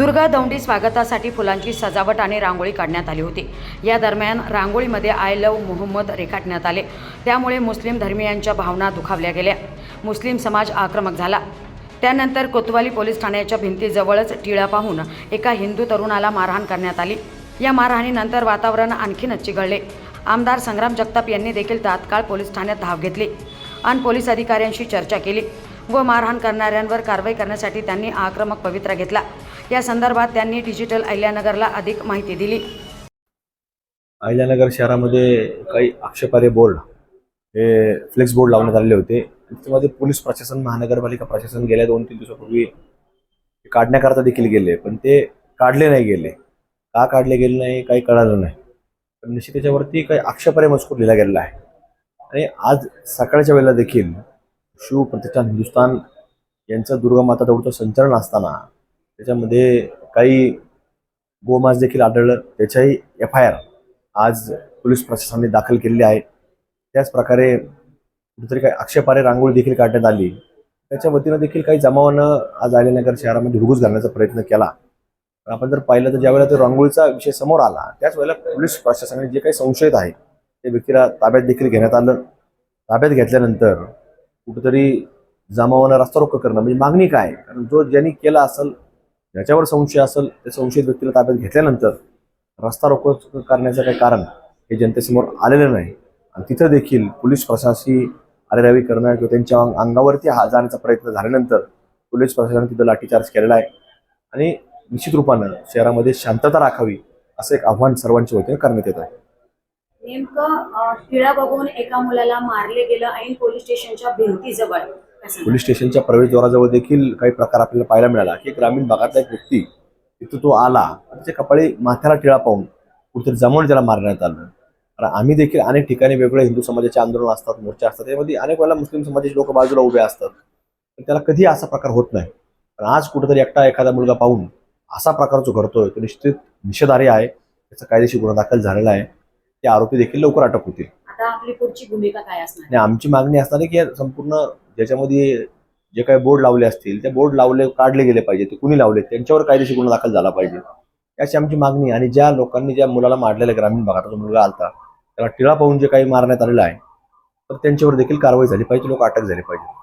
दुर्गा दौंडी स्वागतासाठी फुलांची सजावट आणि रांगोळी काढण्यात आली होती. या दरम्यान रांगोळीमध्ये आय लव मोहम्मद रेखाटण्यात आले. त्यामुळे मुस्लिम धर्मियांच्या भावना दुखावल्या गेल्या. मुस्लिम समाज आक्रमक झाला. त्यानंतर कोतवाली पोलीस ठाण्याच्या भिंतीजवळच टिळा पाहून एका हिंदू तरुणाला मारहाण करण्यात आली. या मारहाणीनंतर वातावरण आणखीनच चिघळले. आमदार संग्राम जगताप यांनी देखील तात्काळ पोलीस ठाण्यात धाव घेतली आणि पोलीस अधिकाऱ्यांशी चर्चा केली व मारहाण करणाऱ्यांवर कारवाई करण्यासाठी त्यांनी आक्रमक पवित्रा घेतला. या संदर्भात त्यांनी डिजिटल अहिल्यानगरला अधिक माहिती दिली. अहिल्यानगर शहरामध्ये काही आक्षेपार्ह बोर्ड हे फ्लेक्स बोर्ड लावण्यात आलेले होते. त्यामध्ये पोलीस प्रशासन महानगरपालिका प्रशासन गेल्या दोन तीन दिवसापूर्वी ते काढण्याकरता देखील गेले पण ते काढले नाही गेले. का काढले गेले नाही काही कळालं नाही. पण निश्चित त्याच्यावरती काही आक्षेपार्ह मजकूर लिहिला गेलेला आहे. आणि आज सकाळच्या वेळेला देखील शिव प्रतिष्ठान हिंदुस्थान यांचं दुर्गामाता दौडचं संचलन असताना त्याच्यामध्ये काही गोमास देखील आढळलं. त्याच्याही एफ आय आर आज पोलीस प्रशासनाने दाखल केलेली आहे. त्याच प्रकारे कुठेतरी काही आक्षेपारे रांगोळी देखील काढण्यात आली. त्याच्या वतीनं देखील काही जमावानं आज आलेनगर शहरामध्ये हुगूस घालण्याचा प्रयत्न केला. पण आपण जर पाहिलं तर ज्यावेळेला तो रांगोळीचा विषय समोर आला त्याच वेळेला पोलीस प्रशासनाने जे काही संशयित आहे ते व्यक्तीला ताब्यात देखील घेण्यात आलं. ताब्यात घेतल्यानंतर कुठेतरी जमावानं रस्ता रोक करणं म्हणजे मागणी काय? कारण जो ज्यांनी केला असेल ज्याच्यावर संशय असेल त्या संशयित व्यक्तीला ताब्यात घेतल्यानंतर रस्ता रोको करण्याचं काही कारण हे जनतेसमोर आलेलं नाही. आणि तिथं देखील पोलीस प्रशासकी अरेरावी करणं किंवा त्यांच्या अंग- अंगावरती हा जाण्याचा प्रयत्न झाल्यानंतर पोलीस प्रशासनाने तिथं लाठीचार्ज केलेला आहे. आणि निश्चित रूपानं शहरामध्ये शांतता राखावी असं एक आव्हान सर्वांच्या वतीनं करण्यात येत आहे. नेमकं बघून एका मुलाला मारले गेलं ऐन पोलीस स्टेशनच्या भिंतीजवळ. पोलीस स्टेशनच्या प्रवेशद्वाराजवळ देखील काही प्रकार आपल्याला पाहायला मिळाला. की ग्रामीण भागातला एक व्यक्ती तिथं तो आला. त्याच्या कपाळी माथ्याला टिळा पाहून कुठेतरी जमवून त्याला मारण्यात आलं. कारण आम्ही देखील अनेक ठिकाणी वेगवेगळे हिंदू समाजाचे आंदोलन असतात मोर्चे असतात. त्यामध्ये अनेक वेळेला मुस्लिम समाजाचे लोक बाजूला उभे असतात. पण त्याला कधी असा प्रकार होत नाही. पण आज कुठेतरी एकटा एखादा मुलगा पाहून असा प्रकार जो घडतोय तो निश्चित निषेधार्ह आहे. त्याचा कायदेशीर गुन्हा दाखल झालेला आहे. ते आरोपी देखील लवकर अटक होतील. आता आपली पुढची भूमिका काय असणार? आणि आमची मागणी असणार की संपूर्ण ज्याच्यामध्ये जे काही बोर्ड लावले असतील ते बोर्ड लावले काढले गेले पाहिजे. ते कुणी लावले? त्यांच्यावर कायदेशीर गुन्हा दाखल झाला पाहिजे. अशी आमची मागणी आणि ज्या लोकांनी ज्या मुलाला मारलेल्या ग्रामीण भागात मुलगा आलता त्याला टिळा पाहून जे काही मारण्यात आलेलं आहे तर त्यांच्यावर देखील कारवाई झाली पाहिजे. लोक अटक झाले पाहिजे.